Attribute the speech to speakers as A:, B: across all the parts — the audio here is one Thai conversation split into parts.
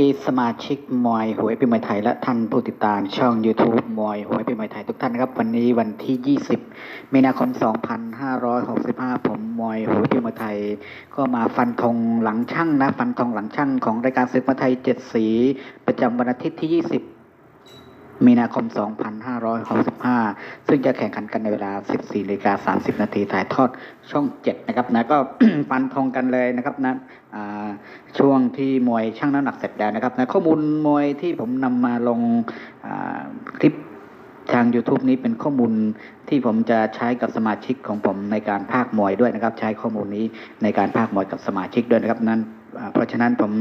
A: ที่สมาชิกมวยหวยปีใหม่ไทยและท่านผู้ติดตามช่อง YouTube มวยหวยปีใหม่ไทยทุกท่านครับ วันนี้วันที่ 20 มีนาคม 2565 ผมมวยหวยปีใหม่ไทย ก็มาฟันธงหลังช่างนะ ฟันธงหลังช่างของรายการศึกมาไทย 7 สี ประจำวันอาทิตย์ที่ 20 มีนาคม 2565 ซึ่งจะแข่งขันกันในเวลา 14นาฬิกา30 นาทีถ่ายทอดช่อง 7 นะครับนะก็ฟันธงกันเลยนะครับนะช่วงที่มวยช่างน้ำหนักเสร็จแล้วนะครับนะข้อมูลมวยที่ผมนำมาลงคลิปทาง YouTube นี้เป็นข้อมูลที่ผมจะใช้กับสมาชิกของผมในการภาคมวยด้วยนะครับ ใช้ข้อมูลนี้ในการภาคมวยกับสมาชิกด้วยนะครับนั้นเพราะฉะนั้นผม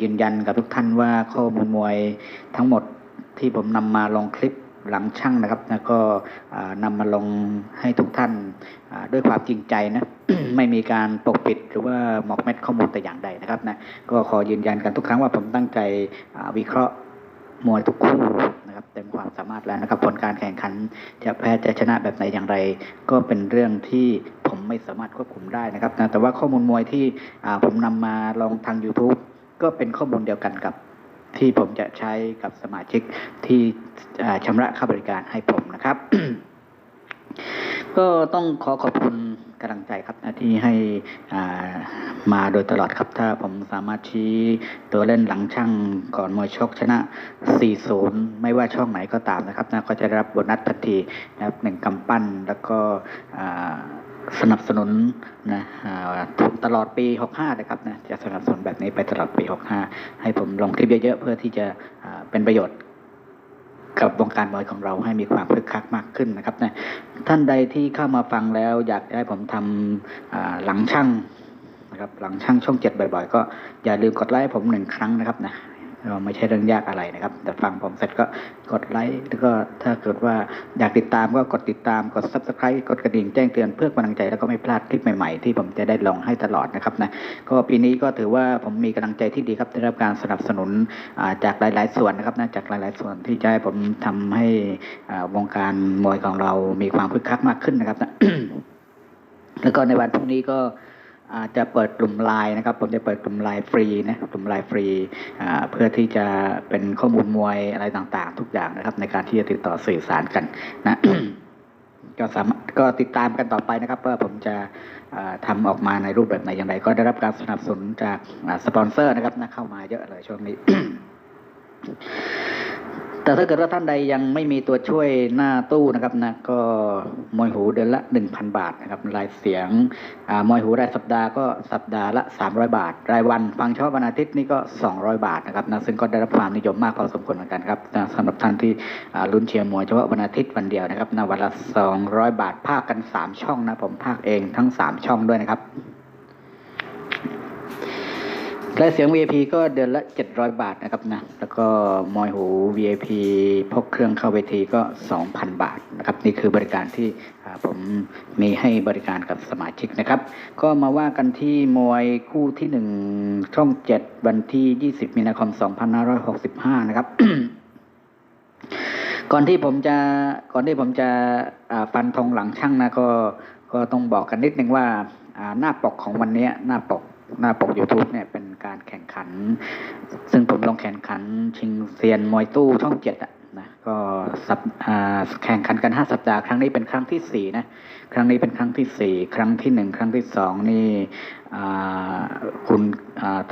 A: ยืนยันกับทุกท่านว่าข้อมูลมวยทั้งหมด ที่ผมนำมาลงคลิปหลังช่างนะครับแล้วก็นำมาลงให้ทุกท่านด้วยความจริงใจนะไม่มีการปกปิดหรือว่าหมอกเม็ดข้อมูลแต่อย่างใดนะครับนะก็ขอยืนยันกันทุกครั้งว่าผมตั้งใจวิเคราะห์มวยทุกคู่นะครับเต็มความสามารถแล้วนะครับ ผลการแข่งขันจะแพ้จะชนะแบบไหนอย่างไร ก็เป็นเรื่องที่ผมไม่สามารถควบคุมได้นะครับนะแต่ว่าข้อมูลมวยที่ผมนำมาลงทาง YouTube ก็เป็นข้อมูลเดียวกันกับ ที่ผมจะใช้กับสมาชิกที่ชำระค่าบริการให้ผมนะครับ ก็ต้องขอขอบคุณกำลังใจครับที่ให้มาโดยตลอดครับ ถ้าผมสามารถชี้ตัวเล่นหลังช่างก่อนมวยชกชนะ 4-0 ไม่ว่าช่องไหนก็ตามนะครับนะก็จะได้รับโบนัสทันทีนะครับหนึ่งกำปั้นแล้วก็ สนับสนุนนะตลอดปี 65 นะครับนะจะสนับสนุนแบบนี้ไปตลอดปี 65 ให้ผมลงคลิปเยอะๆ เพื่อที่จะเป็นประโยชน์กับวงการมวยของเราให้มีความคึกคักมากขึ้นนะครับนะท่านใดที่เข้ามาฟังแล้วอยากให้ผมทำหลังช่างนะครับหลังช่างช่องเจ็ดบ่อยๆ ก็อย่าลืมกดไลค์ผมหนึ่งครั้งนะครับนะ ไม่ใช่เรื่องยากอะไรนะครับ แต่ฟังผมเสร็จก็กดไลค์แล้วก็ถ้าเกิดว่าอยากติดตามก็กดติดตามกด subscribe กดกระดิ่งแจ้งเตือนเพื่อกำลังใจแล้วก็ไม่พลาดคลิปใหม่ๆ ที่ผมจะได้ลงให้ตลอดนะครับนะก็ปีนี้ก็ถือว่าผมมีกำลังใจที่ดีครับได้รับการสนับสนุนจากหลาย ๆ ส่วนนะครับนะจากหลาย ๆ ส่วนที่จะให้ผมทำให้วงการมวยของเรามีความคึกคักมากขึ้นนะครับนะแล้วก็ในวันพรุ่งนี้ก็ จะเปิดกลุ่มไลน์นะครับ ผมจะเปิดกลุ่มไลน์ฟรีนะกลุ่มไลน์ฟรีเพื่อที่จะเป็นข้อมูลมวยอะไรต่างๆ ทุกอย่างนะครับ ในการที่จะติดต่อสื่อสารกันนะก็สามารถก็ติดตามกันต่อไปนะครับ ว่าผมจะอ่าทำออกมาในรูปแบบไหนอย่างไร ก็ได้รับการสนับสนุนจากสปอนเซอร์นะครับนะเข้ามาเยอะเลยช่วงนี้ แต่ถ้าเกิดว่าท่านใดยังไม่มีตัวช่วยหน้าตู้นะครับนะก็มวยหูเดือนละ 1,000 บาทนะครับรายเสียงอมวยหูรายสัปดาห์ก็สัปดาห์ละ 300 บาท รายวันฟังเฉพาะวันอาทิตย์นี่ก็ 200 บาทนะครับนะซึ่งก็ได้รับความนิยมมากพอสมควรเหมือนกันครับนะสำหรับท่านที่ลุ้นเชียร์มวยเฉพาะวันอาทิตย์วันเดียวนะครับนะวันละ 200 บาทภาคกัน 3 ช่องนะผมภาคเองทั้ง 3 ช่องด้วยนะครับ รายเสียง VIP ก็เดือนละ 700 บาทนะครับนะ แล้วก็มอยหู VIP พกเครื่องเข้าเวทีก็ 2,000 บาทนะครับ นี่คือบริการที่ผมมีให้บริการกับสมาชิกนะครับ ก็มาว่ากันที่มวยคู่ที่ 1 ช่อง 7 วันที่ 20 มีนาคม 2565 นะครับก่อนที่ผมจะก่อนที่ผมจะฟันธงหลังช่างนะก็ก็ต้องบอกกันนิดนึงว่าหน้าปกของวันนี้หน้าปก หน้าปก YouTube เนี่ยเป็นการแข่งขัน ซึ่งผมลงแข่งขัน ชิงเซียนมวยตู้ช่องเจ็ดอะนะก็สัปแข่งขันกันห้าสัปดาห์ครั้งนี้เป็นครั้งที่สี่นะครั้งนี้เป็นครั้งที่สี่ครั้งที่หนึ่งครั้งที่สองนี่คุณ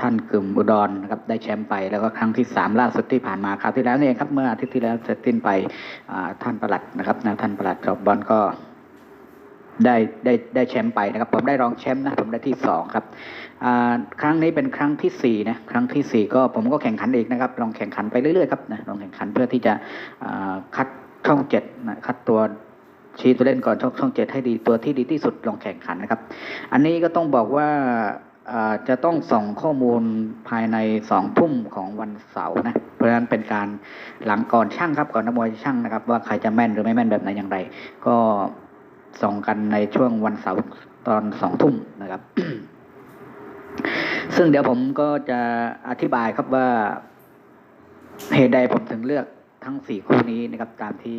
A: ท่านกึมอุดรนะครับได้แชมป์ไปแล้วก็ครั้งที่สามล่าสุดที่ผ่านมาคราวที่แล้วนี่เองครับเมื่ออาทิตย์ที่แล้วเสร็จสิ้นไปท่านประหลัดนะครับนะท่านประหลัดจอบบอลก็ ได้ได้ได้แชมป์ไปนะครับผมได้รองแชมป์นะผมได้ที่สองครับครั้งนี้เป็นครั้งที่สี่นะครั้งที่สี่ก็ผมก็แข่งขันอีกนะครับลองแข่งขันไปเรื่อยๆครับนะลองแข่งขันเพื่อที่จะคัดช่องเจ็ดนะคัดตัวชี้ตัวเล่นก่อนช่องช่องเจ็ดให้ดีตัวที่ดีที่สุดลองแข่งขันนะครับ อันนี้ก็ต้องบอกว่าอ่าจะต้องส่งข้อมูลภายในสองทุ่มของวันเสาร์นะ เพราะฉะนั้นเป็นการหลังก่อนช่างครับก่อนนักมวยช่างนะครับ ว่าใครจะแม่นหรือไม่แม่นแบบไหนอย่างไร ก็ ส่งกันในช่วงวันเสาร์ตอนสองทุ่มนะครับ ซึ่งเดี๋ยวผมก็จะอธิบายครับว่าเหตุใดผมถึงเลือก ทั้งสี่คู่นี้นะครับตามที่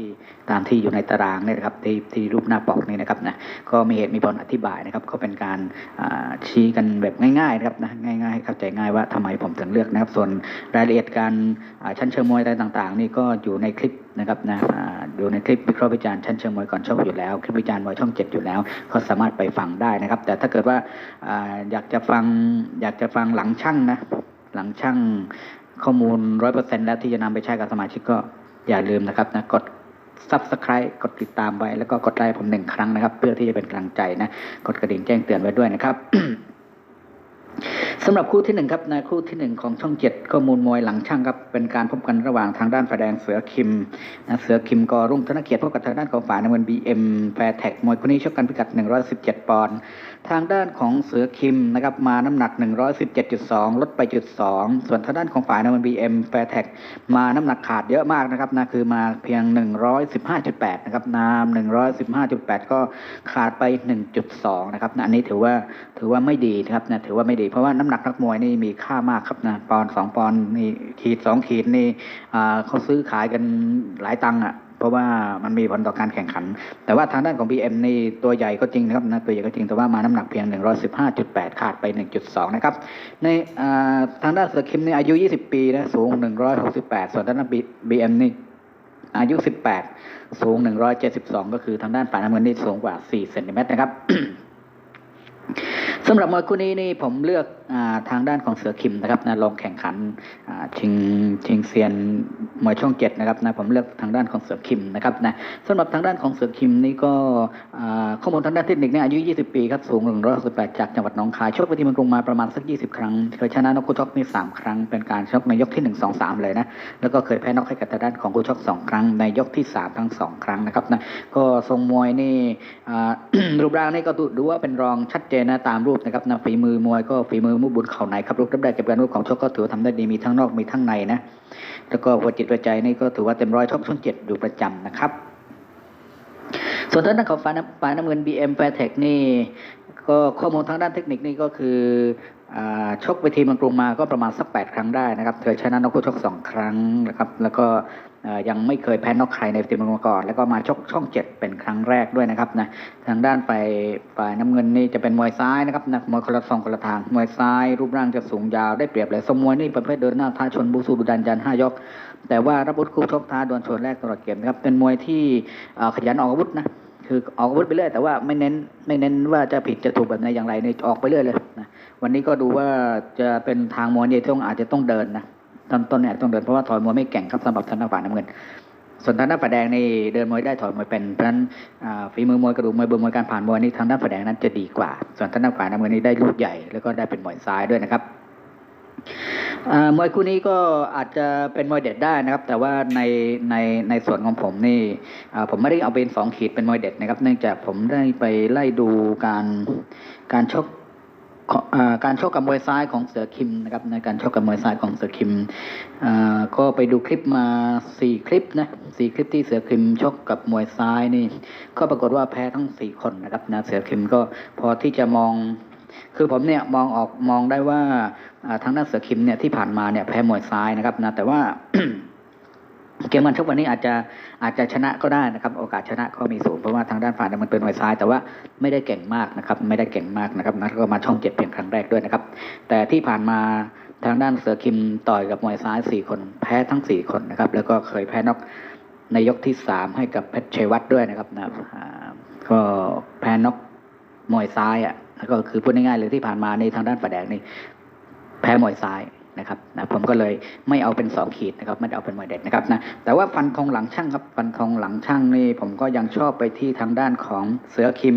A: ตามที่อยู่ในตารางเนี่ยนะครับที่ที่รูปหน้าปกนี่นะครับนะก็มีเหตุมีผลอธิบายนะครับ ก็เป็นการชี้กันแบบง่ายๆนะครับนะง่ายๆเข้าใจง่ายว่าทำไมผมถึงเลือกนะครับ ส่วนรายละเอียดการชั้นเชิงมวยอะไรต่างๆ นี่ก็อยู่ในคลิปนะครับนะอยู่ในคลิปวิเคราะห์วิจารณ์ชั้นเชิงมวยก่อนชกอยู่แล้วคลิปวิจารณ์มวยช่องเจ็ดอยู่แล้ว ก็สามารถไปฟังได้นะครับ แต่ถ้าเกิดว่าอยากจะฟังอยากจะฟังหลังช่างนะหลังช่าง ข้อมูลร้อยเปอร์เซ็นแล้วที่จะนำไปใช้กับสมาชิกก็อย่าลืมนะครับนะกด subscribe กดติดตามไว้ แล้วก็กดไลค์ผมหนึ่งครั้งนะครับ เพื่อที่จะเป็นกำลังใจนะ กดกระดิ่งแจ้งเตือนไว้ด้วยนะครับ สำหรับคู่ที่หนึ่งครับในคู่ที่หนึ่งของช่องเจ็ดข้อมูลมวยหลังช่างครับเป็นการพบกันระหว่างทางด้านฝ่ายแดงเสือคิมนะเสือคิมกอรุ่งธนเกียรติพบกับทางด้านของฝ่ายน้ำเงินบีเอ็มแฟร์แท็กมวยคู่นี้ชกกันพิกัด 117 ปอนด์ทางด้านของเสือคิมนะครับมาน้ำหนัก 117.2 ลดไปจุด2ส่วนทางด้านของฝ่ายน้ำเงินบีเอ็มแฟร์แท็กมาน้ำหนักขาดเยอะมากนะครับนะคือมาเพียง 115.8 นะครับนาม115.8 ก็ขาดไป 1.2 นะครับนะอันนี้ถือว่าถือว่าไม่ดีนะครับนะถือว่าไม่ดีเพราะว่าน้ำหนักนักมวยนี่มีค่ามากครับนะปอนสองปอนนี่ขีดสองขีดนี่อ่าเขาซื้อขายกันหลายตังค์อะเพราะว่ามันมีผลต่อการแข่งขัน แต่ว่าทางด้านของ BM นี่ตัวใหญ่ก็จริงนะครับนะตัวใหญ่ก็จริงแต่ว่ามาน้ำหนักเพียง 115.8 ขาดไป 1.2 นะครับ ในอ่าทางด้านเสือคิมนี่อายุ 20 ปีนะสูง 168 ส่วนทางด้าน BM นี่อายุ 18 สูง 172 ก็คือทางด้านฝ่ายน้ำเงินนี่สูงกว่า 4 เซนติเมตรนะครับ สำหรับมวยคู่นี้นี่ผมเลือกอทางด้านของเสือคิมนะครับนะลงแข่งขันชิงชิงเซียนมวยช่องเจ็ดนะครับนะผมเลือกทางด้านของเสือคิมนะครับนะสำหรับทางด้านของเสือคิมนี่ก็ข้อมูลทางด้านเทคนิคเนี่ยอายุ 20 ปีครับสูง 168 จากจังหวัดหนองคายชกไปที่มืองกรุงมาประมาณสัก 20 ครั้งเคยชนะนกคู่ชกนี่3ครั้งเป็นการชกในยกที่ 1 2 3 เลยนะแล้วก็เคยแพ้นกให้กับทางด้านของคู่ชก2ครั้งในยกที่ 3 ทั้ง 2 ครั้งนะครับนะก็ทรงมวยนี่รูปร่างนี่ก็ดูดูว่าเป็นรองชัดเจนนะตามรูปนะครับนะฝีมือมวยก็ฝีมือมุบุญเข่าในครับรูปรับได้เก็บการรูปของชกก็ถือว่าทำได้ดีมีทั้งนอกมีทั้งในนะแล้วก็หัวจิตหัวใจนี่ก็ถือว่าเต็มร้อยชกช่องเจ็ดอยู่ประจำนะครับ ส่วนทางด้านของฝ่าน้ำฝ่ายน้ำเงิน BM f a i r t e c h นี่ก็ข้อมูลทางด้านเทคนิคนี่ก็คือ ชกไปทีมเมืองกรุงมาก็ประมาณสัก 8 ครั้งได้นะครับเคยชนะนกคู่ชก2ครั้งนะครับ แล้วก็ยังไม่เคยแพ้นอกใครในเวทีมเมืองมาก่อน แล้วก็มาชกช่อง 7 เป็นครั้งแรกด้วยนะครับนะ ทางด้านฝ่ายฝ่ายน้ำเงินนี่จะเป็นมวยซ้ายนะครับนะมวยคนละสองคนละทาง มวยซ้ายรูปร่างจะสูงยาวได้เปรียบเลยสมมวยนี่ประเภทเดินหน้าท้าชนบูสูดุดันยันห้ายก แต่ว่ารับบุตคู่ชกท้าดวลชนแรกตลอดเกมนะครับ เป็นมวยที่ขยันออกอาวุธนะ คือออกอาวุธไปเรื่อยแต่ว่าไม่เน้นไม่เน้นว่าจะผิดจะถูกแบบไหนอย่างไรเนี่ยออกไปเรื่อยเลยนะวันนี้ก็ดูว่าจะเป็นทางมวยเนี่ยต้องอาจจะต้องเดินนะตอนต้นเนี่ยต้องเดินเพราะว่าถอยมวยไม่แก่งครับสำหรับทางด้านฝ่ายน้ำเงิน ส่วนทางด้านฝ่ายแดงนี่เดินมวยได้ถอยมวยเป็นเพราะฉะนั้นฝีมือมวยกระดูกมวยเบอร์มวยการผ่านมวยนี่ทางด้านฝ่ายแดงนั้นจะดีกว่า ส่วนทางด้านฝ่ายน้ำเงินนี่ได้ลูกใหญ่แล้วก็ได้เป็นมวยซ้ายด้วยนะครับ มวยคู่นี้ก็อาจจะเป็นมวยเด็ดได้นะครับ แต่ว่าในในในส่วนของผมนี่ผมไม่ได้เอาเป็นสองขีดเป็นมวยเด็ดนะครับ เนื่องจากผมได้ไปไล่ดูการการชกการชกกับมวยซ้ายของเสือคิมนะครับในการชกกับมวยซ้ายของเสือคิมก็ไปดูคลิปมาสี่คลิปนะสี่คลิปที่เสือคิมชกกับมวยซ้ายนี่ ก็ปรากฏว่าแพ้ทั้งสี่คนนะครับนะเสือคิมก็พอที่จะมอง คือผมเนี่ยมองออกมองได้ว่าทางด้านเสือคิมเนี่ยที่ผ่านมาเนี่ยแพ้มวยซ้ายนะครับนะแต่ว่าเกมมันชกวันนี้อาจจะอาจจะชนะก็ได้นะครับ โอกาสชนะก็มีสูงเพราะว่าทางด้านฝ่ายมันเป็นมวยซ้าย แต่ว่าไม่ได้เก่งมากนะครับ ไม่ได้เก่งมากนะครับนะก็มาช่องเจ็ดเพียงครั้งแรกด้วยนะครับ แต่ที่ผ่านมาทางด้านเสือคิมต่อยกับมวยซ้ายสี่คนแพ้ทั้งสี่คนนะครับ แล้วก็เคยแพ้นอกในยกที่สามให้กับเพชรชัยวัฒน์ด้วยนะครับนะก็แพ้นอกมวยซ้ายอะ ก็คือพูดง่ายๆเลยที่ผ่านมาในทางด้านฝ่ายแดงนี่แพ้มวยซ้ายนะครับนะผมก็เลยไม่เอาเป็นสองขีดนะครับไม่เอาเป็นมวยเด็ดนะครับนะแต่ว่าฟันธงหลังช่างครับฟันธงหลังช่างนี่ผมก็ยังชอบไปที่ทางด้านของเสือคิม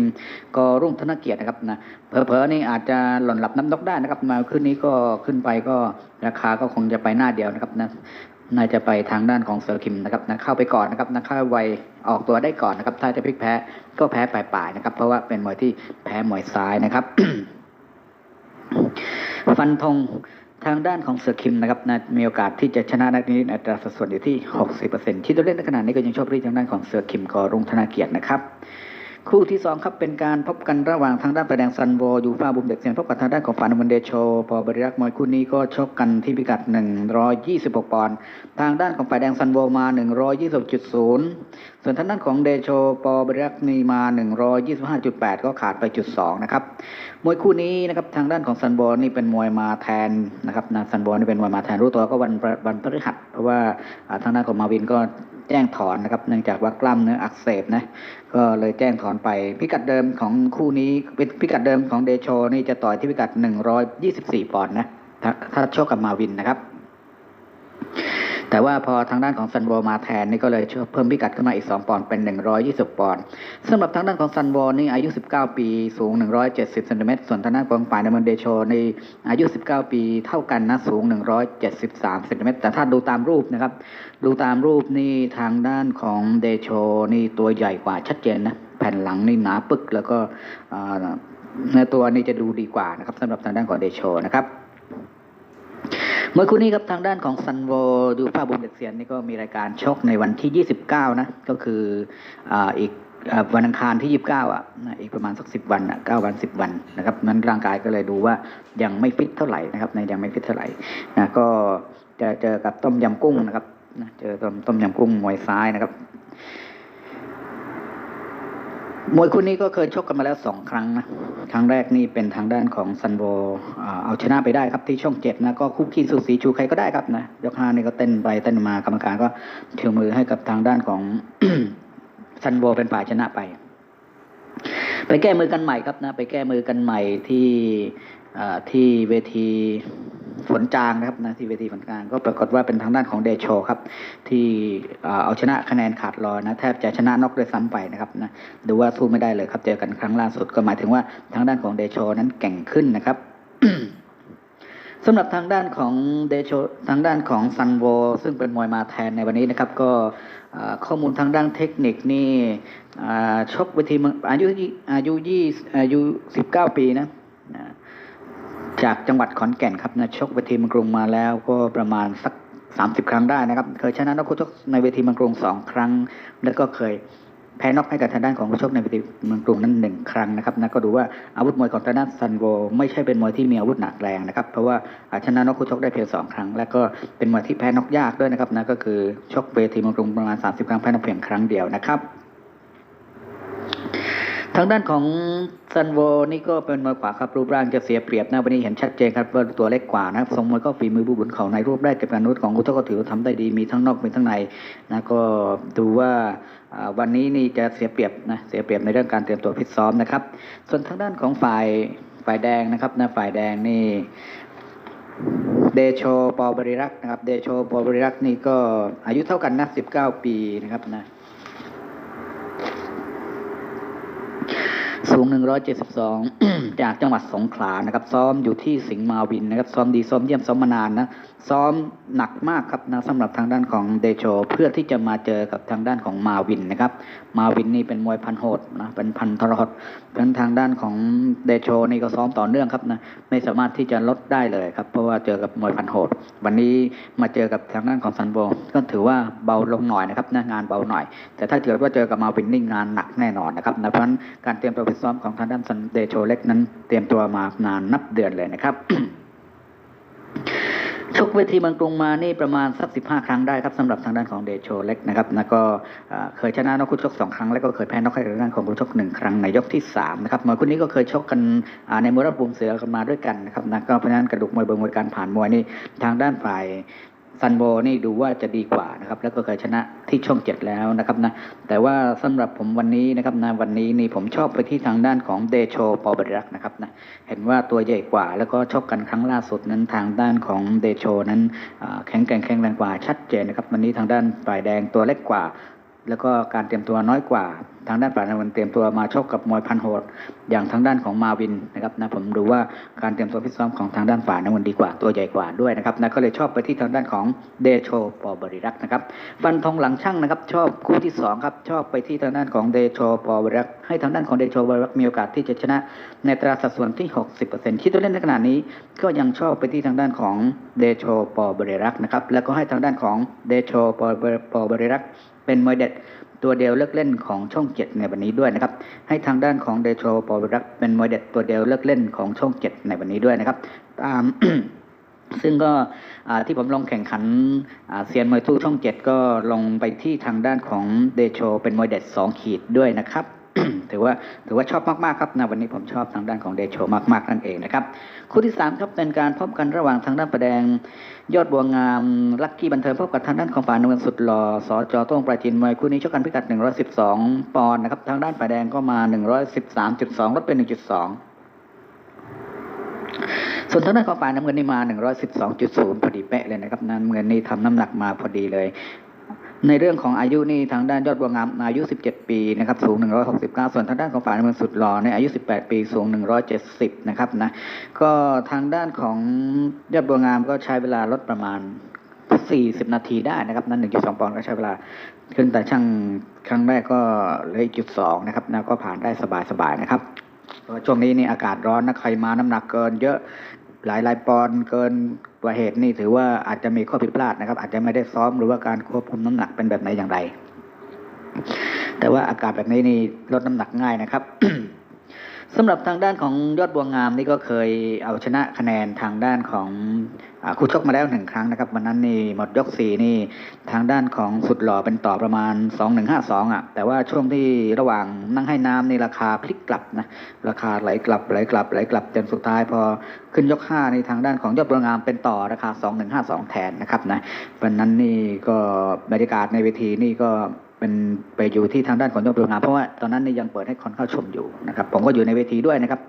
A: กอรุ่งธนเกียรตินะครับนะเผลอๆนี่อาจจะหล่นหลับน้ำนกได้นะครับมาขึ้นนี้ก็ขึ้นไปก็ราคาก็คงจะไปหน้าเดียวนะครับนะ น่าจะไปทางด้านของเซอร์คิมนะครับนะเข้าไปก่อนนะครับนะเข้าไวออกตัวได้ก่อนนะครับ ถ้าจะพลิกแพ้ก็แพ้ปลายๆนะครับ เพราะว่าเป็นมวยที่แพ้มวยซ้ายนะครับ ฟันธงทางด้านของเซอร์คิมนะครับนะมีโอกาสที่จะชนะนัดนี้อัตราสัดส่วนอยู่ที่ 60%ที่ตัวเล่นในขณะนี้ก็ยังชอบรีทางด้านของเซอร์คิมกอรุ่งธนาเกียรตินะครับ คู่ที่สองครับเป็นการพบกันระหว่างทางด้านฝ่ายแดงซันโวยูฟ่าบุมเด็กเซียนพบกับทางด้านของฝานมันเดโชพอบริรักษ์มวยคู่นี้ก็ชกกันที่พิกัด 126 ปอนด์ทางด้านของฝ่ายแดงซันโวมา 126.0ส่วนทางด้านของเดโชปอบริรักษ์นี่มา 125.8 ก็ขาดไปจุด2นะครับมวยคู่นี้นะครับทางด้านของซันโวนี่เป็นมวยมาแทนนะครับนะซันโวนี่เป็นมวยมาแทนรู้ตัวก็วันวันพฤหัสเพราะว่าอ่าทางด้านของมาวินก็แจ้งถอนนะครับเนื่องจากว่ากล้ามเนื้ออักเสบนะก็เลยแจ้งถอนไป พิกัดเดิมของคู่นี้เป็นพิกัดเดิมของเดโชนี่จะต่อยที่พิกัด 124 ปอนด์นะถ้าถ้าโชคกับมาวินนะครับ แต่ว่าพอทางด้านของซันโวมาแทนนี่ก็เลยเพิ่มพิกัดขึ้นมาอีก 2 ปอนด์เป็น 120 ปอนด์สำหรับทางด้านของซันโวนี่อายุ 19 ปีสูง 170เซนติเมตรส่วนทางด้านของฝ่ายในเมืองเดโชนี่อายุ 19 ปีเท่ากันนะสูง 173เซนติเมตรแต่ถ้าดูตามรูปนะครับ ดูตามรูปนี่ทางด้านของเดโชนี่ตัวใหญ่กว่าชัดเจนนะ ผ่นหลังนี่หนาปึก แล้วก็อ่าเนื้อตัวนี่จะดูดีกว่านะครับสำหรับทางด้านของเดโชนะครับเมื่อคู่นี้ครับทางด้านของซันโวดูภาพบุมเด็กเซียนนี่ก็มีรายการชกในวันที่ 29 นะ ก็คืออีกวันอังคารที่ 29 อะอีกประมาณสัก 10 วันอะ9วัน 10 วันนะครับนั้นร่างกายก็เลยดูว่ายังไม่ฟิตเท่าไหร่นะครับในยังไม่ฟิตเท่าไหร่นะก็จะเจอกับต้มยำกุ้งนะครับเจอต้มต้มยำกุ้งมวยซ้ายนะครับ มวยคู่นี้ก็เคยชกกันมาแล้วสองครั้งนะครั้งแรกนี่เป็นทางด้านของซันโวเอาชนะไปได้ครับที่ช่องเจ็ดนะก็คู่ขี้สูสีชูใครก็ได้ครับนะยกห้านี่ก็เต้นไปเต้นมากรรมการก็ชูมือให้กับทางด้านของซันโวเป็นฝ่ายชนะไป ไปแก้มือกันใหม่ครับนะ ไปแก้มือกันใหม่ที่ ที่เวทีฝนจางนะครับนะที่เวทีฝนจางก็ปรากฏว่าเป็นทางด้านของเดโชครับ ที่เอาชนะคะแนนขาดลอยนะแทบจะชนะนอกด้วยซ้ำไปนะครับนะดูว่าสู้ไม่ได้เลยครับ เจอกันครั้งล่าสุดก็หมายถึงว่าทางด้านของเดโชนั้นเก่งขึ้นนะครับสำหรับทางด้านของเดโชทางด้านของซันโวซึ่งเป็นมวยมาแทนในวันนี้นะครับ ก็ข้อมูลทางด้านเทคนิคนี่ชกเวทีอายุยี่อายุยี่อายุสิบเก้าปีนะ จากจังหวัดขอนแก่นครับนะชกเวทีมืองกรุงมาแล้วก็ประมาณสัก 30 ครั้งได้นะครับ เคยชนะนักคูชกในเวทีมืองกรุงสองครั้ง แล้วก็เคยแพ้นอกให้กับทางด้านของคู่ชกในเวทีเมืองกรุงนั้นหนึ่งครั้งนะครับนะก็ดูว่าอาวุธมวยของทางด้านซันโวไม่ใช่เป็นมวยที่มีอาวุธหนักแรงนะครับ เพราะว่าอาชนะนอกคู่ชกได้เพียงสองครั้ง แล้วก็เป็นมวยที่แพ้นอกยากด้วยนะครับนะก็คือชกเวทีเมืองกรุงประมาณ 30 ครั้งแพ้นอกเพียงครั้งเดียวนะครับ ทางด้านของซันโวนี่ก็เป็นมวยขวาครับรูปร่างจะเสียเปรียบนะวันนี้เห็นชัดเจนครับว่าตัวเล็กกว่านะครับทรงมวยก็ฝีมือบุบุญเขาในรูปแรกเก็บการนุษของกุตก็ถือว่าทำได้ดีมีทั้งนอกมีทั้งในนะก็ดูว่าวันนี้นี่จะเสียเปรียบนะเสียเปรียบในเรื่องการเตรียมตัวฟิตซ้อมนะครับ ส่วนทางด้านของฝ่ายฝ่ายแดงนะครับนะฝ่ายแดงนี่เดโชปอบริรักษ์นะครับเดโชปอบริรักษ์นี่ก็อายุเท่ากันนะ19 ปีนะครับนะ สูง 172 จากจังหวัดสงขลานะครับ ซ้อมอยู่ที่สิงห์มาวินนะครับ ซ้อมดีซ้อมเยี่ยมซ้อมมานานนะซ้อมหนักมากครับนะสำหรับทางด้านของเดโช เพื่อที่จะมาเจอกับทางด้านของมาวินนะครับ มาวินนี่เป็นมวยพันโหดนะเป็นพันทรหดเพราะฉะนั้นทางด้านของเดโชนี่ก็ซ้อมต่อเนื่องครับนะไม่สามารถที่จะลดได้เลยครับ เพราะว่าเจอกับมวยพันโหด วันนี้มาเจอกับทางด้านของซันโบก็ถือว่าเบาลงหน่อยนะครับนะงานเบาหน่อย แต่ถ้าเกิดว่าเจอกับมาวินนี่งานหนักแน่นอนนะครับนะเพราะฉะนั้นการเตรียมตัวฝึกซ้อมของทางด้านซันเดโชเล็กนั้น เตรียมตัวมานานนับเดือนเลยนะครับชกเวทีเมืองกรุงมานี่ประมาณสักสิบห้าครั้งได้ครับสำหรับทางด้านของเดโชเล็กนะครับแล้วก็เคยชนะนอกคู่ชกสองครั้ง แล้วก็เคยแพ้นอกให้กับทางด้านของคู่ชกหนึ่งครั้งในยกที่สามนะครับมวยคู่นี้ก็เคยชกกันในมวยรอบบุมเสือกันมาด้วยกันนะครับนะก็เพราะนั้นกระดูกมวยเบิงมวยการผ่านมวยนี่ทางด้านฝ่าย ซันโบนี่ดูว่าจะดีกว่านะครับ แล้วก็เคยชนะที่ช่องเจ็ดแล้วนะครับนะแต่ว่าสำหรับผมวันนี้นะครับนะวันนี้นี่ผมชอบไปที่ทางด้านของเดโชปอบริรักนะครับนะเห็นว่าตัวใหญ่กว่า แล้วก็ชกกันครั้งล่าสุดนั้นทางด้านของเดโชนั้นแข็งแกร่งแข็งแรงกว่าชัดเจนนะครับวันนี้ทางด้านฝ่ายแดงตัวเล็กกว่า แล้วก็การเตรียมตัวน้อยกว่า ทางด้านฝ่ายน้ำเงินเตรียมตัวมาชกกับมวยพันโหด อย่างทางด้านของมาวินนะครับนะผมดูว่าการเตรียมตัวฟิตซ้อมของทางด้านฝ่ายน้ำเงินดีกว่าตัวใหญ่กว่าด้วยนะครับนะก็เลยชอบไปที่ทางด้านของเดโชปอบริรักษ์นะครับฟันธงหลังช่างนะครับ ชอบคู่ที่สองครับชอบไปที่ทางด้านของเดโชปอบริรักษ์ให้ทางด้านของเดโชปอบริรักษ์มีโอกาสที่จะชนะ ในตราสัดส่วนที่ 60%คิดตัวเล่นในขณะนี้ ก็ยังชอบไปที่ทางด้านของเดโชปอบริรักษ์นะครับแล้วก็ให้ทางด้านของเดโชปปอบริรักษ์ เป็นมวยเด็ดตัวเดียวเลิกเล่นของช่องเจ็ดในวันนี้ด้วยนะครับ ให้ทางด้านของเดโชปอลรักเป็นมวยเด็ดตัวเดียวเลิกเล่นของช่องเจ็ดในวันนี้ด้วยนะครับ ตามซึ่งก็ที่ผมลงแข่งขันเซียนมวยทู่ช่องเจ็ดก็ลงไปที่ทางด้านของเดโชเป็นมวยเด็ดสองขีดด้วยนะครับ ถือว่าถือว่าชอบมาก ๆ ครับนะวันนี้ผมชอบทางด้านของเดโชมาก ๆ นั่นเองนะครับคู่ที่สามครับเป็นการพบกันระหว่างทางด้านประแดง ยอดบัวงามลักกี้บันเทิงพบกับทางด้านของฝ่ายน้ำเงินสุดหล่อสจโต้งปราจีนมวยคู่นี้ชกกันพิกัด 112 ปอนด์นะครับทางด้านฝ่ายแดงก็มา 113.2ลดเป็น 1.2ส่วนทางด้านของฝ่ายน้ำเงินนี่มา 112.0 พอดีเป๊ะเลยนะครับน้ำเงินนี่ทำน้ำหนักมาพอดีเลย ในเรื่องของอายุนี่ทางด้านยอดบัวงามอายุ 17 ปีนะครับสูง 169 ส่วนทางด้านของฝ่ายน้ำเงินสุดหล่อในอายุ 18 ปีสูง 170 นะครับนะก็ทางด้านของยอดบัวงามก็ใช้เวลาลดประมาณ 40 นาทีได้นะครับนั่น1.2 ปอนด์ก็ใช้เวลาขึ้นแต่ช่างครั้งแรกก็เลยจุดสองนะครับนะก็ผ่านได้สบายๆนะครับช่วงนี้นี่อากาศร้อนนะใครมาน้ำหนักเกินเยอะ หลายหลายปอนเกินกว่าเหตุนี่ถือว่าอาจจะมีข้อผิดพลาดนะครับ อาจจะไม่ได้ซ้อมหรือว่าการควบคุมน้ำหนักเป็นแบบไหนอย่างไร แต่ว่าอากาศแบบนี้นี่ลดน้ำหนักง่ายนะครับสำหรับทางด้านของยอดบัวงามนี่ก็เคยเอาชนะคะแนนทางด้านของ คู่ชกมาแล้วหนึ่งครั้งนะครับวันนั้นนี่หมดยกสี่นี่ทางด้านของสุดหล่อเป็นต่อประมาณสองหนึ่งห้าสองอะแต่ว่าช่วงที่ระหว่างนั่งให้น้ำนี่ราคาพลิกกลับนะราคาไหลกลับไหลกลับไหลกลับจนสุดท้ายพอขึ้นยกห้านี่ทางด้านของยอดบัวงามเป็นต่อราคาสองหนึ่งห้าสองแทนนะครับนะวันนั้นนี่ก็บรรยากาศในเวทีนี่ก็เป็นไปอยู่ที่ทางด้านของยอดบัวงามเพราะว่าตอนนั้นนี่ยังเปิดให้คนเข้าชมอยู่นะครับผมก็อยู่ในเวทีด้วยนะครับ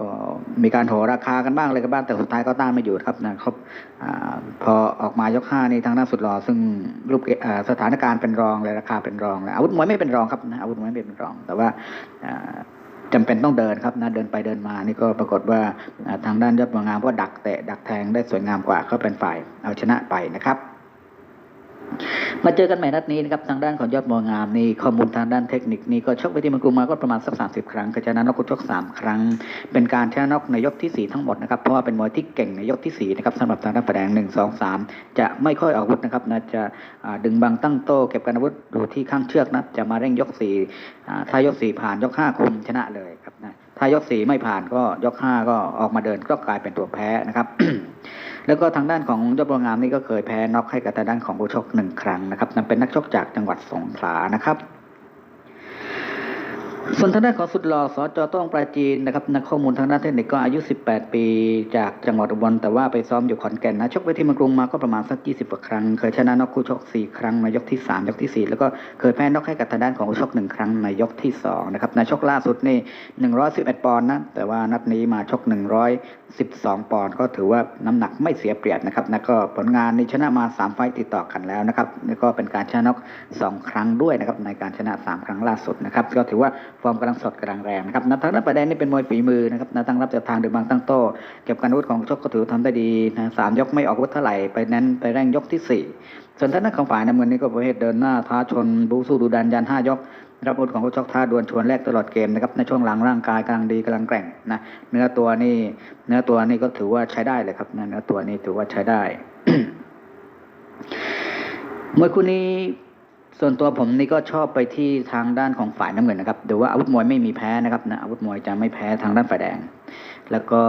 A: ก็มีการโหราคากันบ้างอะไรกันบ้างแต่สุดท้ายก็ต้านไม่อยู่ครับนะครับอพอออกมายกห้านี่ทางด้านสุดหล่อซึ่งรูปสถานการณ์เป็นรองเลยราคาเป็นรองเลยอาวุธมวยไม่เป็นรองครับนะอาวุธมวยไม่เป็นรอง แต่ว่าอ่าจำเป็นต้องเดินครับนะเดินไปเดินมานี่ก็ปรากฏว่าทางด้านยอดบัวงามก็ดักเตะดักแทงได้สวยงามกว่าก็เป็นฝ่ายเอาชนะไปนะครับ มาเจอกันใหม่นัดนี้นะครับทางด้านของยอดบัวงามนี่ข้อมูลทางด้านเทคนิคนี่ก็ชกไปที่มันกรมาก็ประมาณสักสามสิบครั้งก็ชนะนกกุชกสามครั้ง เป็นการชนะนกในยกที่สี่ทั้งหมดนะครับเพราะว่าเป็นมวยที่เก่งในยกที่สี่นะครับสำหรับทางด้านประแดงหนึ่งสองสามจะไม่ค่อยออกอาวุธนะครับนะจะดึงบังตั้งโต้เก็บการอาวุธดูที่ข้างเชือกนะจะมาเร่งยกสี่ถ้ายกสี่ผ่านยกห้าคุมชนะเลยครับนะถ้ายกสี่ไม่ผ่านก็ยกห้าก็ออกมาเดินก็กลายเป็นตัวแพ้นะครับ แล้วก็ทางด้านของยอดบัวงามนี่ก็เคยแพ้น็อกให้กับทางด้านของผู้ชกหนึ่งครั้งนะครับนั่นเป็นนักชกจากจังหวัดสงขลานะครับ ส่วนทางด้านของสุดหล่อสจต้องปราจีนนะครับนักข้อมูลทางด้านเทคนิคก็อายุ 18 ปี จากจังหวัดอุบลแต่ว่าไปซ้อมอยู่ขอนแก่นนะชกไปที่เมืองกรุงมาก็ประมาณสัก 20กว่าครั้ง เคยชนะน็อกคู่ชก 4 ครั้งในยกที่ 3 ยกที่ 4 แล้วก็เคยแพ้น็อกให้กับทางด้านของคู่ชก 1 ครั้งในยกที่ 2 นะครับในชกล่าสุดนี่ 111 ปอนด์นะแต่ว่านัดนี้มาชก 112 ปอนด์ก็ถือว่าน้ำหนักไม่เสียเปรียบนะครับแล้วก็ผลงานในชนะมา 3 ไฟต์ติดต่อกันแล้วนะครับแล้วก็เป็นการชนะน็อก2ครั้งด้วยนะครับในการชนะ 3 ครั้งล่าสุดนะครับก็ถือว่าฟอร์มกำลังสดกำลังแรงนะครับนัทางด้านประแดงนี่เป็นมวยฝีมือนะครับนาตั้งรับจากทางดึงบางตั้งโต้เก็บการอาวุธของชกก็ถือทำได้ดีนะสามยกไม่ออกอาวุธเท่าไหร่ไปเน้นไปแรงยกที่สี่ส่วนท่างด้านของฝ่ายน้ำเงินนี่ก็ประเภทเดินหน้าท้าชนบูสู้ดูดันยันห้ายกรับอาวุธของผู้ชกท้าดวลชวนแรกตลอดเกมนะครับในช่วงหลังร่างกายกำลังดีกำลังแกร่งนะเนื้อตัวนี่เนื้อตัวนี่ก็ถือว่าใช้ได้เลยครับเนื้อตัวนี่ถือว่าใช้ได้มวยคู่นี้ ส่วนตัวผมนี่ก็ชอบไปที่ทางด้านของฝ่ายน้ำเงินนะครับดูว่าอาวุธมวยไม่มีแพ้นะครับนะอาวุธมวยจะไม่แพ้ทางด้านฝ่ายแดง แล้วก็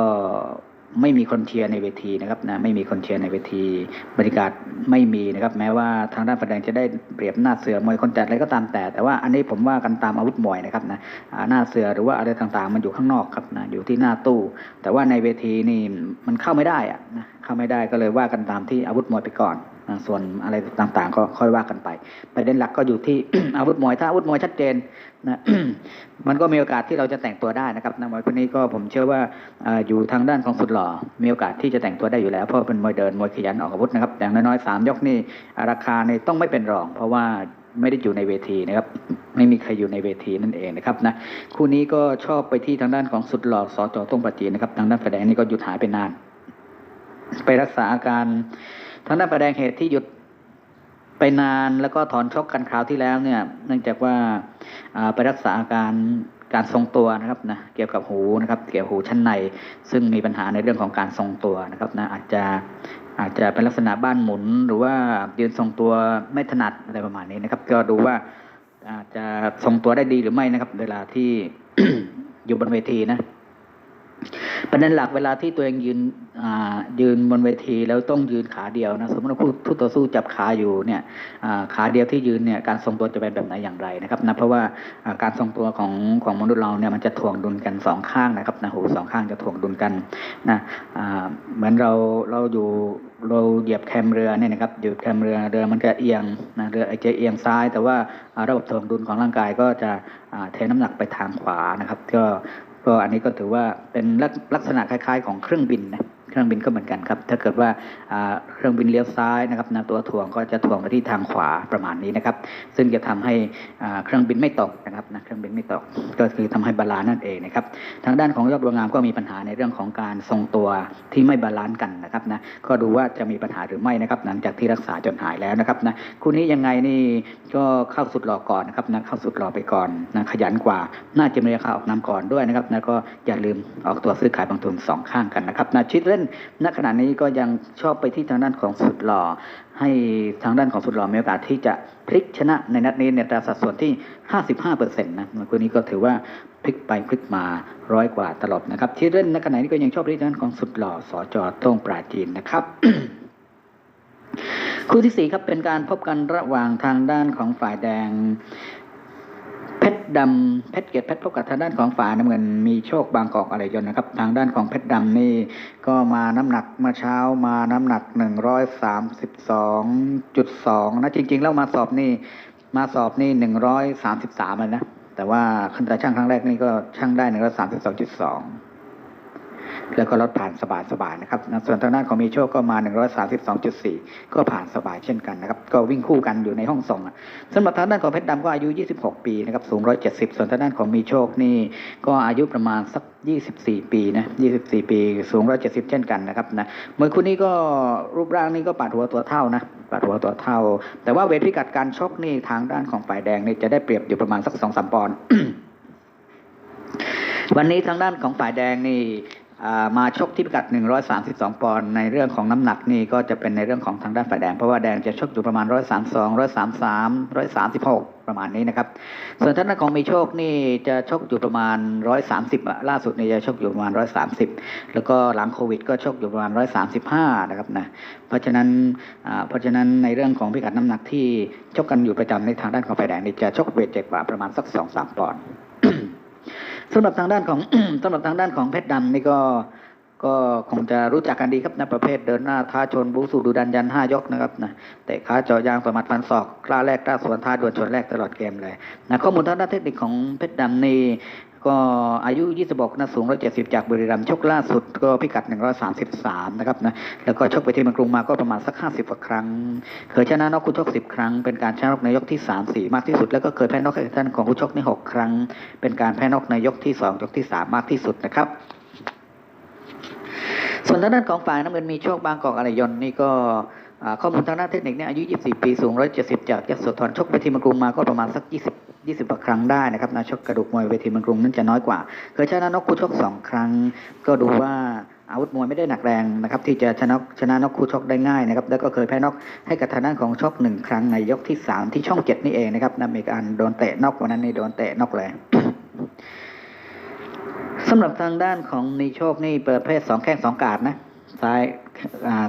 A: ไม่มีคนเชียร์ในเวทีนะครับนะไม่มีคนเชียร์ในเวที บรรยากาศไม่มีนะครับ แม้ว่าทางด้านฝ่ายแดงจะได้เปรียบหน้าเสือมวยคนจัดอะไรก็ตามแต่ แต่ว่าอันนี้ผมว่ากันตามอาวุธมวยนะครับนะหน้าเสือหรือว่าอะไรต่างๆ มันอยู่ข้างนอกครับนะอยู่ที่หน้าตู้ แต่ว่าในเวทีนี่มันเข้าไม่ได้อะนะเข้าไม่ได้ก็เลยว่ากันตามที่อาวุธมวยไปก่อน ส่วนอะไรต่างๆ ก็ค่อยว่ากันไปประเด็นหลักก็อยู่ที่อาวุธมวยถ้าอาวุธมวยชัดเจนนะมันก็มีโอกาสที่เราจะแต่งตัวได้นะครับนักมวยคนนี้ก็ผมเชื่อว่าออยู่ทางด้านของสุดหล่อ มีโอกาสที่จะแต่งตัวได้อยู่แล้ว เพราะเป็นมวยเดินมวยขยันออกอาวุธนะครับอย่างน้อยๆสามยกนี่ราคาในต้องไม่เป็นรอง เพราะว่าไม่ได้อยู่ในเวทีนะครับ ไม่มีใครอยู่ในเวทีนั่นเองนะครับนะคู่นี้ก็ชอบไปที่ทางด้านของสุดหล่อสจอต้งประจีนะครับ ทางด้านแสดงนี่ก็หยุดหายไปนาน ไปรักษาอาการ ทางด้านประแดงเหตุที่หยุดไปนานแล้วก็ถอนชกกันคราวที่แล้วเนี่ยเนื่องจากว่าไปรักษาอาการการทรงตัวนะครับนะเกี่ยวกับหูนะครับเกี่ยวกับหูชั้นใน ซึ่งมีปัญหาในเรื่องของการทรงตัวนะครับนะอาจจะอาจจะเป็นลักษณะบ้านหมุน หรือว่ายืนทรงตัวไม่ถนัดอะไรประมาณนี้นะครับ ก็ดูว่าอาจจะทรงตัวได้ดีหรือไม่นะครับ เวลาที่อยู่บนเวทีนะ ประเด็นหลักเวลาที่ตัวเองยืนอ่ายืนบนเวทีแล้วต้องยืนขาเดียวนะสมมติว่าผู้ผู้ต่อสู้จับขาอยู่เนี่ยอ่าขาเดียวที่ยืนเนี่ยการทรงตัวจะเป็นแบบไหนอย่างไรนะครับนะเพราะว่าการทรงตัวของของมนุษย์เราเนี่ยมันจะถ่วงดุลกันสองข้างนะครับนะหูสองข้างจะถ่วงดุลกันนะอ่าเหมือนเราเราอยู่เราเหยียบแคมเรือเนี่ยนะครับอยู่แคมเรือเรือมันจะเอียงนะเรือจะเอียงซ้าย แต่ว่าระบบถ่วงดุลของร่างกายก็จะอ่าเทน้ำหนักไปทางขวานะครับ ก็ ก็อันนี้ก็ถือว่าเป็นลักลักษณะคล้าย ๆ ของเครื่องบินนะ เครื่องบินก็เหมือนกันครับ ถ้าเกิดว่าเครื่องบินเลี้ยวซ้ายนะครับนะตัวถ่วงก็จะถ่วงไปที่ทางขวาประมาณนี้นะครับ ซึ่งจะทำให้เครื่องบินไม่ตกนะครับนะเครื่องบินไม่ตก ก็คือทำให้บาลานซ์นั่นเองนะครับ ทางด้านของยอดบัวงามก็มีปัญหาในเรื่องของการทรงตัวที่ไม่บาลานซ์กันนะครับนะ ก็ดูว่าจะมีปัญหาหรือไม่นะครับหลังจากที่รักษาจนหายแล้วนะครับนะ คู่นี้ยังไงนี่ก็เข้าสุดหล่อก่อนนะครับนะเข้าสุดหล่อไปก่อนนะขยันกว่า น่าจะมีราคาออกนำก่อนด้วยนะครับนะก็อย่าลืมออกตัวซื้อขายบางทุนสองข้างกันนะครับนะชิดเล่นนณขณะนี้ก็ยังชอบไปที่ทางด้านของสุดหล่อ ให้ทางด้านของสุดหล่อมีโอกาสที่จะพลิกชนะในนัดนี้ในตราสัดส่วนที่ 55%นะเมื่อคืนนี้ก็ถือว่าพลิกไปพลิกมาร้อยกว่าตลอดนะครับ ที่เล่นณขณะนี้ก็ยังชอบไปที่ทางด้านของสุดหล่อสอจอต้งปราจีนนะครับคู่ที่สี่ครับเป็นการพบกันระหว่างทางด้านของฝ่ายแดง เพชรดำเพชรเกียรติเพชรพบกับทางด้านของฝาน้ำเงินมีโชคบางกอกอะไรยนนะครับ ทางด้านของเพชรดำนี่ก็มาน้ำหนักเมื่อเช้ามาน้ำหนักหนึ่งร้อยสามสิบสองจุดสองนะจริง ๆ แล้วมาสอบนี่มาสอบนี่หนึ่งร้อยสามสิบสามเลยนะ แต่ว่าคันตาช่างครั้งแรกนี่ก็ช่างได้หนึ่งร้อยสามสิบสองจุดสอง แล้วก็ลดผ่านสบายๆนะครับนส่วนทางด้านของมีโชคก็มา 132.4 ก็ผ่านสบายเช่นกันนะครับ ก็วิ่งคู่กันอยู่ในห้องส่งอะสำหรับทางด้านของเพชรดำก็อายุ 26 ปีนะครับ สูง 170 ส่วนทางด้านของมีโชคนี่ก็อายุประมาณสัก 24 ปีนะ 24 ปี สูง 170 เช่นกันนะครับนะมวยคู่นี้ก็รูปร่างนี่ก็ปาดหัวตัวเท่านะปาดหัวตัวเท่า แต่ว่าเวทพิกัดการชกนี่ทางด้านของฝ่ายแดงนี่จะได้เปรียบอยู่ประมาณสัก 2-3 ปอนด์วันนี้ทางด้านของฝ่ายแดงนี่ มาชกที่พิกัด 132 ปอนด์ในเรื่องของน้ำหนักนี่ก็จะเป็นในเรื่องของทางด้านฝ่ายแดง เพราะว่าแดงจะชกอยู่ประมาณ 132 133 136 ประมาณนี้นะครับ ส่วนทางด้านของมีโชคนี่จะชกอยู่ประมาณ 130อะล่าสุดนี่จะชกอยู่ประมาณ 130 แล้วก็หลังโควิด ก็ชกอยู่ประมาณ 135 นะครับนะ เพราะฉะนั้นเพราะฉะนั้นในเรื่องของพิกัดน้ำหนักที่ชกกันอยู่ประจำในทางด้านของฝ่ายแดงนี่จะชกเวทเจ็กกว่าประมาณสัก 2-3 ปอนด์ สำหรับทางด้านของสำหรับทางด้านของเพชรดำนี่ก็ก็คงจะรู้จักกันดีครับนะประเภทเดินหน้าท้าชนบุสู่ดูดันยันห้ายกนะครับนะเตะขาเจาะยางสมัดฟันศอกกล้าแรกกล้าสวนท้าดวลชนแรกตลอดเกมเลยนะข้อมูลทางด้านเทคนิคของเพชรดำนี่ ก็อายุ 26นะสูง 170 จากบุรีรัมย์ชกล่าสุดก็พิกัด 133 นะครับนะแล้วก็ชกไปที่เมืองกรุงมาก็ประมาณสัก 50กว่าครั้ง เคยชนะนอกคู่ชก 10 ครั้ง เป็นการชนะนอกในยกที่ 3 4 มากที่สุด แล้วก็เคยแพ้นอกท่านของคู่ชกใน6ครั้ง เป็นการแพ้นอกในยกที่ 2 ยกที่ 3 มากที่สุดนะครับส่วนทางด้านของฝ่ายน้ำเงินมีโชคบางกอกอะไรยนนี่ก็ข้อมูลทางด้านเทคนิคเนี่ยอายุ 24 ปี สูง 170 จากยโสธรชกไปทีมเมืองกรุงมาก็ประมาณสัก 20 20กว่าครั้งได้นะครับนะชกกระดูกมวยเวทีเมืองกรุงนั้นจะน้อยกว่า เคยชนะนอกคู่ชก2ครั้ง ก็ดูว่าอาวุธมวยไม่ได้หนักแรงนะครับที่จะชนะชนะนอกคู่ชกได้ง่ายนะครับแล้วก็เคยแพ้นอกให้กับทางด้านของชกหนึ่งครั้งในยกที่ 3 ที่ช่องเจ็ดนี่เองนะครับนะมีการโดนเตะนอกวันนั้นนี่โดนเตะนอกเลยสำหรับทางด้านของนีโชคนี่เประเภทสองแข้งสองกาดนะซ้าย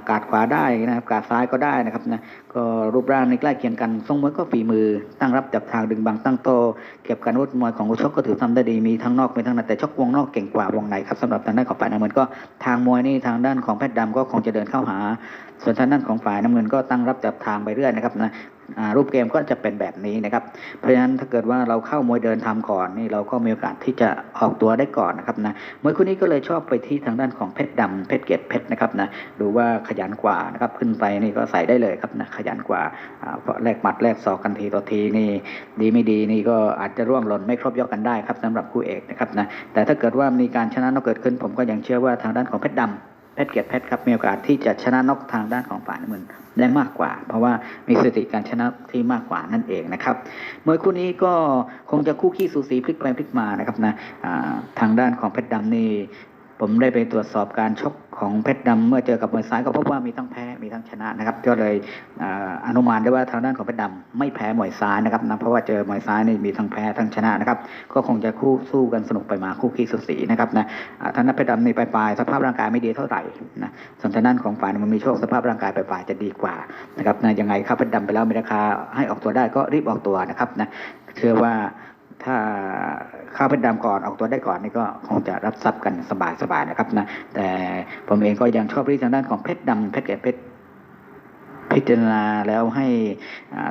A: กาดขวาได้นะครับกาดซ้ายก็ได้นะครับนะก็รูปร่างในใกล้เคียงกันทรงมวยก็ฝีมือตั้งรับจับทางดึงบังตั้งโต เก็บการวุธมวยของอุชกก็ถือทำได้ดีมีทั้งนอกมีทั้งในแต่ชกวงนอกเก่งกว่าวงในครับสำหรับทางด้านของฝ่ายน้ำเงินก็ทางมวยนี่ทางด้านของแพทย์ดำก็คงจะเดินเข้าหา ส่วนทางด้านของฝ่ายน้ำเงินก็ตั้งรับจับทางไปเรื่อยนะครับนะ รูปเกมก็จะเป็นแบบนี้นะครับ เพราะฉะนั้นถ้าเกิดว่าเราเข้ามวยเดินทำก่อนนี่เราก็มีโอกาสที่จะออกตัวได้ก่อนนะครับนะมวยคู่นี้ก็เลยชอบไปที่ทางด้านของเพชรดำเพชรเกียรติเพชรนะครับนะดูว่าขยันกว่านะครับขึ้นไปนี่ก็ใส่ได้เลยครับนะขยันกว่าเพราะแลกหมัดแลกศอกกันทีต่อทีนี่ ดีไม่ดีนี่ก็อาจจะร่วงหล่นไม่ครบยกกันได้ครับสำหรับคู่เอกนะครับนะแต่ถ้าเกิดว่ามีการชนะนอกเกิดขึ้น ผมก็ยังเชื่อว่าทางด้านของเพชรดำ เพทเกียรติแพทครับมีโอกาสที่จะชนะนอกทางด้านของฝ่ายน้ำเงินได้มากกว่า เพราะว่ามีสติการชนะที่มากกว่านั่นเองนะครับมวยคู่นี้ก็คงจะคู่ขี้สูสีพลิกไปพลิกมานะครับนะทางด้านของเพชรดำนี่ ผมได้ไปตรวจสอบการชกของเพชรดำเมื่อเจอกับมวยซ้ายก็พบว่ามีทั้งแพ้มีทั้งชนะนะครับ ก็เลยอนุมานได้ว่าทางด้านของเพชรดำไม่แพ้มวยซ้ายนะครับนะเพราะว่าเจอมวยซ้ายนี่มีทั้งแพ้ทั้งชนะนะครับ ก็คงจะคู่สู้กันสนุกไปมาคู่ขี้สุดสีนะครับนะอ่าทางด้านเพชรดำนี่ปลายสภาพร่างกายไม่ดีเท่าไหร่นะส่วนทางด้านของฝ่ายมันมีโชคสภาพร่างกายปลายจะดีกว่านะครับนะยังไงครับเพชรดำไปแล้วมีราคาให้ออกตัวได้ก็รีบออกตัวนะครับนะเชื่อว่า ถ้าข้าวเพชรดำก่อนออกตัวได้ก่อนนี่ก็คงจะรับทรัพย์กันสบายๆนะครับนะแต่ผมเองก็ยังชอบที่ทางด้านของเพชรดำเพชรเกศเพชรพิจารณาแล้วให้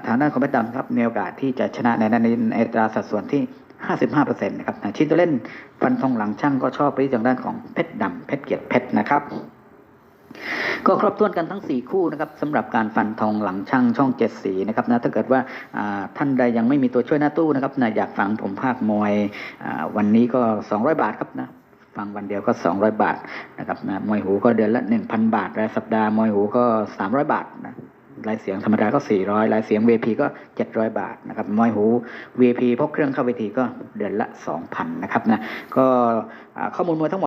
A: ทางด้านของเพชรดำครับมีโอกาสที่จะชนะในนั้นในอัตราสัดส่วนที่ 55%นะครับชิ้นตัวเล่นฟันทองหลังช่างก็ชอบไปทางด้านของเพชรดำเพชรเกียรติเพชรนะครับ ก็ครบถ้วนกันทั้ง 4 คู่นะครับสำหรับการฟันทองหลังช่างช่องเจ็ดสีนะครับนะถ้าเกิดว่าท่านใดยังไม่มีตัวช่วยหน้าตู้นะครับนะอยากฟังผมภาคมวยวันนี้ก็ 200 บาทครับนะฟังวันเดียวก็ 200 บาทนะครับนะมวยหูก็เดือนละ 1,000 บาทรายสัปดาห์มวยหูก็ 300 บาทนะรายเสียงธรรมดาก็ 400รายเสียง VP ก็ 700 บาทนะครับมวยหู VP พกเครื่องเข้าเวทีก็เดือนละ 2,000นะครับนะก็ข้อมูลมวยทั้งหมด